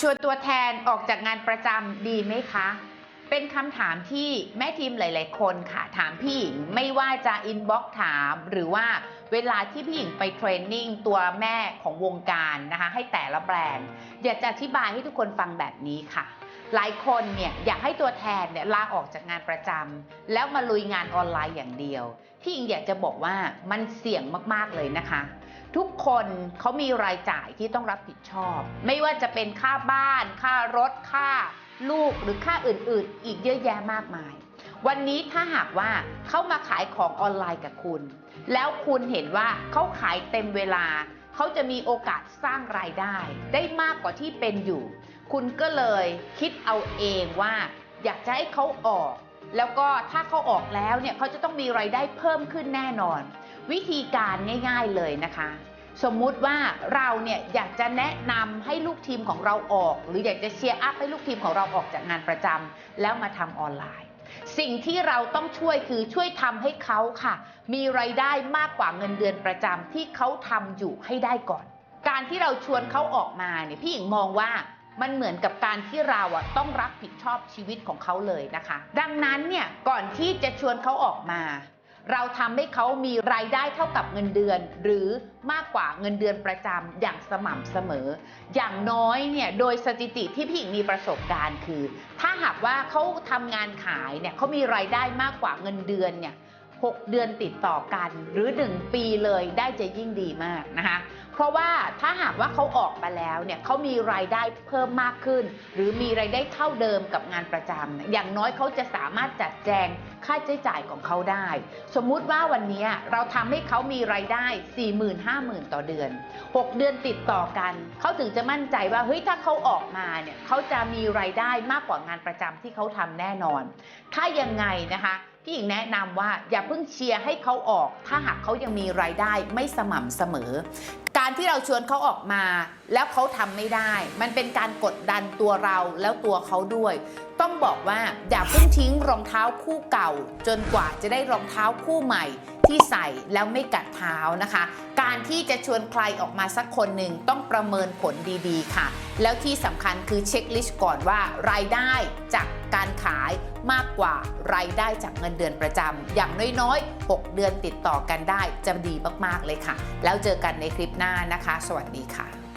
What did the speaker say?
ชวนตัวแทนออกจากงานประจำดีไหมคะ เป็นคำถามที่แม่ทีมหลาย ๆ คนค่ะ ถามพี่หญิงไม่ว่าจะอินบ็อกถาม หรือว่าเวลาที่พี่หญิงไปเทรนนิ่งตัวแม่ของวงการนะคะให้แต่ละแบรนด์อยากจะอธิบายให้ทุกคนฟังแบบนี้ค่ะ หลายคนเนี่ยอยากให้ตัวแทนเนี่ยลาออกจากงานประจำแล้วมาลุยงานออนไลน์อย่างเดียว พี่หญิงอยากจะบอกว่ามันเสี่ยงมาก ๆ เลยนะคะ ทุกคนเขามีรายจ่ายที่ต้องรับผิดชอบ ไม่ว่าจะเป็นค่าบ้าน ค่ารถ ค่าลูกหรือค่าอื่นๆ อีกเยอะแยะมากมาย วันนี้ถ้าหากว่าเขามาขายของออนไลน์กับคุณ แล้วคุณเห็นว่าเขาขายเต็มเวลา เขาจะมีโอกาสสร้างรายได้ ได้มากกว่าที่เป็นอยู่ คุณก็เลยคิดเอาเองว่า อยากจะให้เขาออก แล้วก็ถ้าเขาออกแล้วเนี่ยเขาจะต้องมีรายได้เพิ่มขึ้นแน่นอน วิธีการง่าย ๆเลยนะคะ สมมุติว่าเราเนี่ยอยากจะแนะนำให้ลูกทีมของเราออก หรืออยากจะเชียร์อัพให้ลูกทีมของเราออกจากงานประจำแล้วมาทำออนไลน์ สิ่งที่เราต้องช่วยคือช่วยทำให้เขาค่ะ มีไรายได้มากกว่าเงินเดือนประจำที่เขาทำอยู่ให้ได้ก่อน การที่เราชวนเขาออกมาเนี่ยพี่หญิงมองว่า มันเหมือนกับการที่เราอะต้องรับผิดชอบชีวิตของเขาเลยนะคะ ดังนั้นเนี่ยก่อนที่จะชวนเขาออกมา เราทำให้เขามีรายได้เท่ากับเงินเดือน หรือมากกว่าเงินเดือนประจำอย่างสม่ำเสมอ อย่างน้อยเนี่ยโดยสถิติที่พี่หญิงมีประสบการณ์คือ ถ้าหากว่าเขาทำงานขายเนี่ยเขามีรายได้มากกว่าเงินเดือนเนี่ย หกเดือนติดต่อกัน หรือ 1 ปีเลยได้จะยิ่งดีมากนะคะ เพราะว่าถ้าหากว่าเขาออกมาแล้วเนี่ยเขามีรายได้เพิ่มมากขึ้น หรือมีรายได้เท่าเดิมกับงานประจำอย่างน้อยเขาจะสามารถจัดแจงค่าใช้จ่ายของเขาได้ สมมุติว่าวันนี้เราทำให้เขามีรายได้ 4 0 0 0 0 5 0,000 ต่อเดือน 6 เดือนติดต่อกัน เขาถึงจะมั่นใจว่าเฮ้ยถ้าเขาออกมาเนี่ยเขาจะมีรายได้มากกว่างานประจำที่เขาทำแน่นอน ถ้ายังไงนะคะ พี่หญิงแนะนำว่าอย่าเพิ่งเชียร์ให้เขาออก ถ้าหากเขายังมีรายได้ไม่สม่ำเสมอ การที่เราชวนเขาออกมา แล้วเขาทำไม่ได้ มันเป็นการกดดันตัวเราแล้วตัวเขาด้วย ต้องบอกว่าอย่าเพิ่งทิ้งรองเท้าคู่เก่า จนกว่าจะได้รองเท้าคู่ใหม่ที่ใส่แล้วไม่กัดเท้านะคะ การที่จะชวนใครออกมาสักคนหนึ่งต้องประเมินผลดีๆค่ะ แล้วที่สำคัญคือเช็คลิสต์ก่อนว่ารายได้จากการขาย มากกว่ารายได้จากเงินเดือนประจำอย่างน้อยๆ 6 เดือนติดต่อกันได้จะดีมากๆเลยค่ะ แล้วเจอกันในคลิปหน้านะคะ สวัสดีค่ะ